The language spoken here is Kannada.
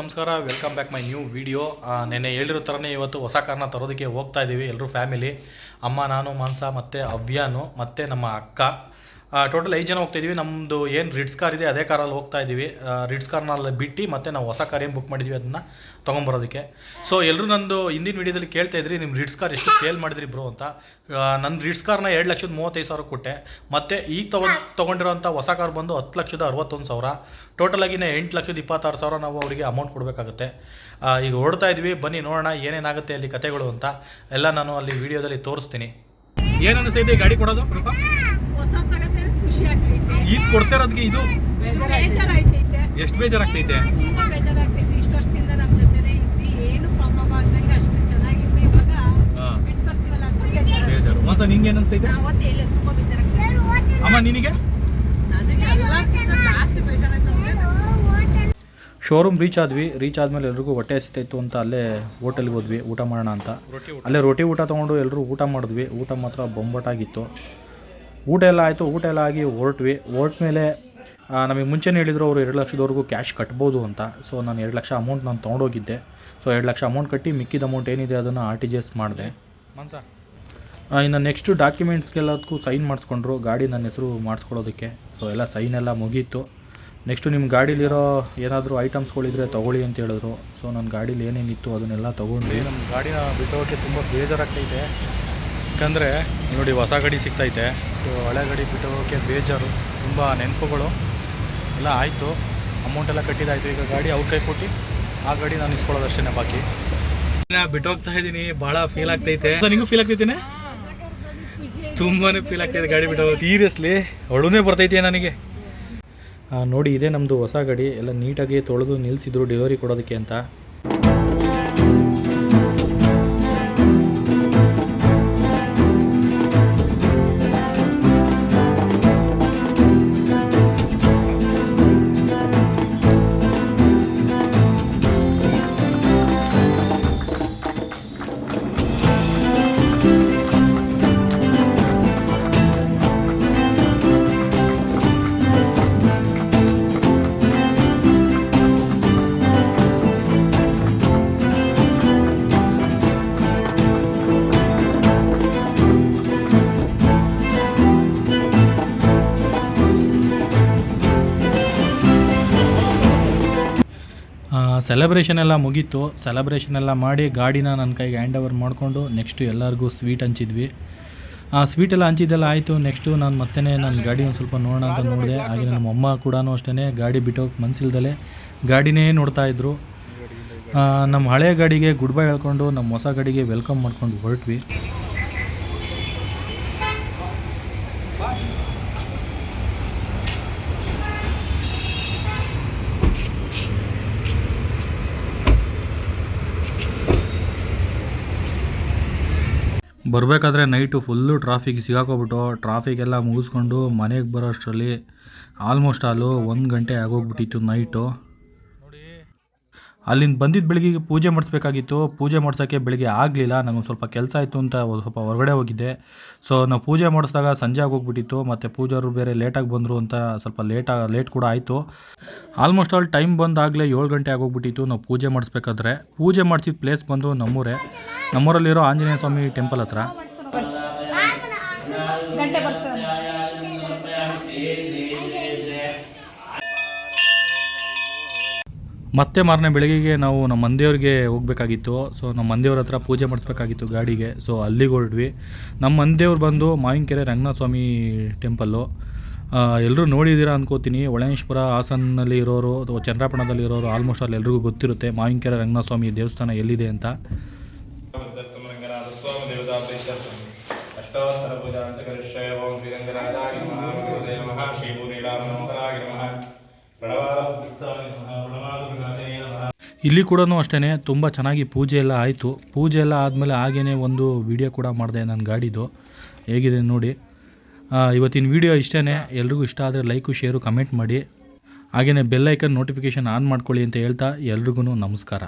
ನಮಸ್ಕಾರ welcome back my new video ನೆನ್ನೆ ಹೇಳಿರೋ ಥರನೇ ಇವತ್ತು ಹೊಸ ಕಾರ್ನ ತರೋದಕ್ಕೆ ಹೋಗ್ತಾ ಇದ್ದೀವಿ ಎಲ್ಲರೂ ಫ್ಯಾಮಿಲಿ ಅಮ್ಮ, ನಾನು ಮಾನ್ಸ ಮತ್ತು ಅವ್ಯಾನು, ಮತ್ತು ನಮ್ಮ ಅಕ್ಕ. ಟೋಟಲ್ ಐದು ಜನ ಹೋಗ್ತಾ ಇದೀವಿ ನಮ್ಮದು ಏನು ರಿಡ್ಸ್ ಕಾರ್ ಇದೆ, ಅದೇ ಕಾರಲ್ಲಿ ಹೋಗ್ತಾ ಇದ್ದೀವಿ ರಿಡ್ಸ್ ಕಾರ್ನಲ್ಲಿ ಬಿಟ್ಟು ಮತ್ತೆ ನಾವು ಹೊಸ ಕಾರ್ ಏನು ಬುಕ್ ಮಾಡಿದ್ವಿ ಅದನ್ನು ತೊಗೊಂಬರೋದಕ್ಕೆ. ಸೊ ಎಲ್ಲರೂ ನಂದು ಹಿಂದಿನ ವಿಡಿಯೋದಲ್ಲಿ ಕೇಳ್ತಾ ಇದ್ರಿ ನಿಮ್ಮ ರಿಡ್ಸ್ ಕಾರ್ ಎಷ್ಟು ಸೇಲ್ ಮಾಡಿದ್ರಿ ಬ್ರೋ ಅಂತ. ನನ್ನ ರಿಡ್ಸ್ ಕಾರ್ನ ಎರಡು ಲಕ್ಷದ ಮೂವತ್ತೈದು ಸಾವಿರ ಕೊಟ್ಟೆ. ಮತ್ತು ಈಗ ತಗೊಂಡಿರೋಂತ ತೊಗೊಂಡಿರೋಂಥ ಹೊಸ ಕಾರ್ ಬಂದು ಹತ್ತು ಲಕ್ಷದ ಅರವತ್ತೊಂದು ಸಾವಿರ. ಟೋಟಲಾಗಿನೇ ಎಂಟು ಲಕ್ಷದ ಇಪ್ಪತ್ತಾರು ಸಾವಿರ ನಾವು ಅವರಿಗೆ ಅಮೌಂಟ್ ಕೊಡಬೇಕಾಗುತ್ತೆ. ಈಗ ಓಡ್ತಾ ಇದ್ವಿ. ಬನ್ನಿ ನೋಡೋಣ ಏನೇನಾಗುತ್ತೆ ಅಲ್ಲಿ ಕತೆಗಳು ಅಂತ. ಎಲ್ಲ ನಾನು ಅಲ್ಲಿ ವಿಡಿಯೋದಲ್ಲಿ ತೋರಿಸ್ತೀನಿ. ಏನು ಅನಿಸ್ತೈತೆ ಗಾಡಿ ಕೊಡೋದು ಈದ್ ಹೊಸ ತಗತ್ತೆ ಖುಷಿ ಆಗ್ತೈತೆ. ಇದು ಎಷ್ಟು ಬೇಜಾರಾಗ್ತೈತೆ? ಬೇಜಾರು ಒಂದ್ಸಲ ಇಷ್ಟು ವರ್ಷದಿಂದ ನಮ್ಮ ಜೊತೆಲೆ ಇದ್ದು ಏನು ಪ್ರಾಬ್ಲಮ್ ಆಗ್ದಂಗೆ ಅಷ್ಟು ಚೆನ್ನಾಗಿತ್ತು ಇವಾಗ ಹಾಂ ಬಿಟ್ಟು ಬರ್ತೀವಲ್ಲ ಅಂತ ಬೇಜಾರು ಬೇಜಾರು ಮಾಸ ನಿಂಗೆ ಅನಿಸ್ತೈತೆ ಅವತ್ತು ಹೇಳಿ ತುಂಬಾ ಬೇಜಾರಾಗ್ತೈತೆ ಅಮ್ಮ ನಿನಗೆ ನನಗೆ ಎಲ್ಲಕ್ಕಿಂತ ಜಾಸ್ತಿ ಬೇಜಾರಾಯ್ತು ಶೋರೂಮ್ ರೀಚ್ ಆದ್ವಿ ರೀಚ್ ಆದಮೇಲೆ ಎಲ್ರಿಗೂ ಹೊಟ್ಟೆ ಹಸಿತಾಯಿತ್ತು ಅಂತ ಅಲ್ಲೇ ಹೋಟೆಲ್ಗೆ ಹೋದ್ವಿ ಊಟ ಮಾಡೋಣ ಅಂತ. ಅಲ್ಲೇ ರೊಟ್ಟಿ ಊಟ ತೊಗೊಂಡು ಎಲ್ಲರೂ ಊಟ ಮಾಡಿದ್ವಿ ಊಟ ಮಾತ್ರ ಬೊಂಬಟಾಗಿತ್ತು. ಊಟ ಎಲ್ಲ ಆಯಿತು ಊಟ ಎಲ್ಲ ಆಗಿ ಹೊರಟ್ವಿ. ಮೇಲೆ ನಮಗೆ ಮುಂಚೆನೇ ಹೇಳಿದ್ರು ಅವರು ಎರಡು ಲಕ್ಷದವರೆಗೂ ಕ್ಯಾಶ್ ಕಟ್ಬೋದು ಅಂತ. ಸೊ ನಾನು ಎರಡು ಲಕ್ಷ ಅಮೌಂಟ್ ನಾನು ತೊಗೊಂಡೋಗಿದ್ದೆ. ಸೊ ಎರಡು ಲಕ್ಷ ಅಮೌಂಟ್ ಕಟ್ಟಿ ಮಿಕ್ಕಿದ ಅಮೌಂಟ್ ಏನಿದೆ ಅದನ್ನು ಆರ್ ಟಿ ಜಿ ಎಸ್ ಮಾಡಿದೆ. ಮನ್ಸಾ? ಇನ್ನು ನೆಕ್ಸ್ಟು ಡಾಕ್ಯುಮೆಂಟ್ಸ್ಗೆಲ್ಲದಕ್ಕೂ ಸೈನ್ ಮಾಡಿಸ್ಕೊಂಡ್ರು ಗಾಡಿ ನನ್ನ ಹೆಸರು ಮಾಡಿಸ್ಕೊಡೋದಕ್ಕೆ ಸೊ ಎಲ್ಲ ಸೈನ್ ಎಲ್ಲ ಮುಗೀತು. ನೆಕ್ಸ್ಟು ನಿಮ್ಮ ಗಾಡೀಲಿರೋ ಏನಾದರೂ ಐಟಮ್ಸ್ಗಳಿದ್ರೆ ತೊಗೊಳ್ಳಿ ಅಂತ ಹೇಳಿದ್ರು. ಸೊ ನನ್ನ ಗಾಡೀಲಿ ಏನೇನಿತ್ತು ಅದನ್ನೆಲ್ಲ ತೊಗೊಂಡ್ವಿ ನಮ್ಮ ಗಾಡಿನ ಬಿಟ್ಟೋಕ್ಕೆ ತುಂಬ ಬೇಜಾರಾಗ್ತೈತೆ. ಯಾಕಂದರೆ, ನೋಡಿ ಹೊಸ ಗಾಡಿ ಸಿಗ್ತೈತೆ. ಸೊ ಹಳೆ ಗಾಡಿ ಬಿಟ್ಟೋಗೋಕ್ಕೆ ಬೇಜಾರು, ತುಂಬ ನೆನಪುಗಳು. ಎಲ್ಲ ಆಯಿತು. ಅಮೌಂಟ್ ಎಲ್ಲ ಕಟ್ಟಿದಾಯಿತು. ಈಗ ಗಾಡಿ ಅವ್ರ ಕೈ ಕೊಟ್ಟು ಆ ಗಾಡಿ ನಾನು ಇಸ್ಕೊಳ್ಳೋದಷ್ಟೇ ಬಾಕಿ. ಬಿಟ್ಟೋಗ್ತಾ ಇದ್ದೀನಿ. ಭಾಳ ಫೀಲ್ ಆಗ್ತೈತೆ. ನನಗೂ ಫೀಲ್ ಆಗ್ತೈತೇನೆ? ತುಂಬಾ ಫೀಲ್ ಆಗ್ತೈತೆ ಗಾಡಿ ಬಿಟ್ಟು ಸೀರಿಯಸ್ಲಿ ಅಳುನೇ ಬರ್ತೈತೆ ನನಗೆ. ನೋಡಿ ಇದೇ ನಮ್ಮದು ಹೊಸ ಗಾಡಿ. ಎಲ್ಲ ನೀಟಾಗಿ ತೊಳೆದು ನಿಲ್ಲಿಸಿದ್ರು ಡೆಲಿವರಿ ಕೊಡೋದಕ್ಕೆ ಅಂತ. ಸೆಲೆಬ್ರೇಷನ್ ಎಲ್ಲ ಮುಗೀತು. ಸೆಲೆಬ್ರೇಷನ್ ಎಲ್ಲ ಮಾಡಿ ಗಾಡಿನ ನನ್ನ ಕೈಗೆ ಹ್ಯಾಂಡ್ ಓವರ್ ಮಾಡಿಕೊಂಡು ನೆಕ್ಸ್ಟು ಎಲ್ಲರಿಗೂ ಸ್ವೀಟ್ ಹಂಚಿದ್ವಿ. ಆ ಸ್ವೀಟ್ ಎಲ್ಲ ಹಂಚಿದ್ದೆಲ್ಲ ಆಯಿತು. ನೆಕ್ಸ್ಟು ನಾನು ಮತ್ತೆ ನನ್ನ ಗಾಡಿ ಒಂದು ಸ್ವಲ್ಪ ನೋಡೋಣ ಅಂತ ನೋಡಿದೆ. ಹಾಗೆ ನಮ್ಮ ಅಮ್ಮ ಕೂಡ ಅಷ್ಟೇ ಗಾಡಿ ಬಿಟ್ಟೋಗಿ ಮನಸ್ಸಿಲ್ದಲೆ ಗಾಡಿನೇ ನೋಡ್ತಾ ಇದ್ರು. ನಮ್ಮ ಹಳೆಯ ಗಾಡಿಗೆ ಗುಡ್ ಬೈ ಹೇಳ್ಕೊಂಡು ನಮ್ಮ ಹೊಸ ಗಾಡಿಗೆ ವೆಲ್ಕಮ್ ಮಾಡ್ಕೊಂಡು ಹೊರಟ್ವಿ. ಬರಬೇಕಾದ್ರೆ ನೈಟು ಫುಲ್ಲು ಟ್ರಾಫಿಕ್ ಸಿಗಾಕೋಬಿಟ್ಟು ಟ್ರಾಫಿಕ್ ಎಲ್ಲ ಮುಗಿಸ್ಕೊಂಡು ಮನೆಗೆ ಬರೋಷ್ಟರಲ್ಲಿ ಆಲ್ಮೋಸ್ಟ್ ಆಲು ಒಂದು ಗಂಟೆ ಆಗೋಗ್ಬಿಟ್ಟಿತ್ತು ನೈಟು ಅಲ್ಲಿಂದ ಬಂದಿದ್ದ ಬೆಳಿಗ್ಗೆ ಪೂಜೆ ಮಾಡಿಸ್ಬೇಕಾಗಿತ್ತು. ಪೂಜೆ ಮಾಡ್ಸೋಕ್ಕೆ ಬೆಳಿಗ್ಗೆ ಆಗಲಿಲ್ಲ. ನಮಗೆ ಸ್ವಲ್ಪ ಕೆಲಸ ಆಯಿತು ಅಂತ ಸ್ವಲ್ಪ ಹೊರಗಡೆ ಹೋಗಿದ್ದೆ. ಸೊ ನಾವು ಪೂಜೆ ಮಾಡಿಸಿದಾಗ ಸಂಜೆ ಆಗೋಗ್ಬಿಟ್ಟಿತ್ತು ಮತ್ತು ಪೂಜಾರು ಬೇರೆ ಲೇಟಾಗಿ ಬಂದರು ಅಂತ ಸ್ವಲ್ಪ ಲೇಟ್ ಲೇಟ್ ಕೂಡ ಆಯಿತು. ಆಲ್ಮೋಸ್ಟ್ ಆಲ್ ಟೈಮ್ ಬಂದಾಗಲೇ ಏಳು ಗಂಟೆ ಆಗೋಗ್ಬಿಟ್ಟಿತ್ತು ನಾವು ಪೂಜೆ ಮಾಡಿಸ್ಬೇಕಾದ್ರೆ. ಪೂಜೆ ಮಾಡಿಸಿದ ಪ್ಲೇಸ್ ಬಂದು ನಮ್ಮೂರೇ. ನಮ್ಮೂರಲ್ಲಿರೋ ಆಂಜನೇಯ ಸ್ವಾಮಿ ಟೆಂಪಲ್ ಹತ್ರ. ಮತ್ತೆ ಮಾರನೇ ಬೆಳಗ್ಗೆಗೆ ನಾವು ನಮ್ಮ ಮಂದಿಯವ್ರಿಗೆ ಹೋಗ್ಬೇಕಾಗಿತ್ತು. ಸೊ ನಮ್ಮ ಮಂದಿಯವ್ರ ಹತ್ರ ಪೂಜೆ ಮಾಡಿಸ್ಬೇಕಾಗಿತ್ತು ಗಾಡಿಗೆ. ಸೊ ಅಲ್ಲಿಗೆ ಹೊರಡ್ವಿ ನಮ್ಮ ಮಂದಿಯವ್ರು ಬಂದು ಮಾವಿನಕೆರೆ ರಂಗನಾಥ ಸ್ವಾಮಿ ಟೆಂಪಲ್ಲು ಎಲ್ಲರೂ ನೋಡಿದ್ದೀರಾ ಅನ್ಕೋತೀನಿ. ಒಳನೇಶ್ವರ ಹಾಸನಲ್ಲಿ ಇರೋರು ಅಥವಾ ಚಂದ್ರಾಪಣದಲ್ಲಿ ಇರೋರು ಆಲ್ಮೋಸ್ಟ್ ಅಲ್ಲಿ ಎಲ್ರಿಗೂ ಗೊತ್ತಿರುತ್ತೆ ಮಾವಿನಕೆರೆ ರಂಗನಾಥ ಸ್ವಾಮಿ ದೇವಸ್ಥಾನ ಎಲ್ಲಿದೆ ಅಂತ. ಪ್ರಣವಾದ ಇಲ್ಲಿ ಕೂಡ ಅಷ್ಟೇ ತುಂಬ ಚೆನ್ನಾಗಿ ಪೂಜೆ ಎಲ್ಲ ಆಯಿತು. ಪೂಜೆ ಎಲ್ಲ ಆದಮೇಲೆ ಹಾಗೇ ಒಂದು ವಿಡಿಯೋ ಕೂಡ ಮಾಡಿದೆ ನನ್ನ ಗಾಡಿದು. ಹೇಗಿದೆ ನೋಡಿ. ಇವತ್ತಿನ ವಿಡಿಯೋ ಇಷ್ಟೇ ಎಲ್ರಿಗೂ ಇಷ್ಟ ಆದರೆ ಲೈಕು ಶೇರು ಕಮೆಂಟ್ ಮಾಡಿ. ಹಾಗೆಯೇ ಬೆಲ್ಲೈಕನ್ ನೋಟಿಫಿಕೇಷನ್ ಆನ್ ಮಾಡ್ಕೊಳ್ಳಿ ಅಂತ ಹೇಳ್ತಾ ಎಲ್ರಿಗೂ ನಮಸ್ಕಾರ.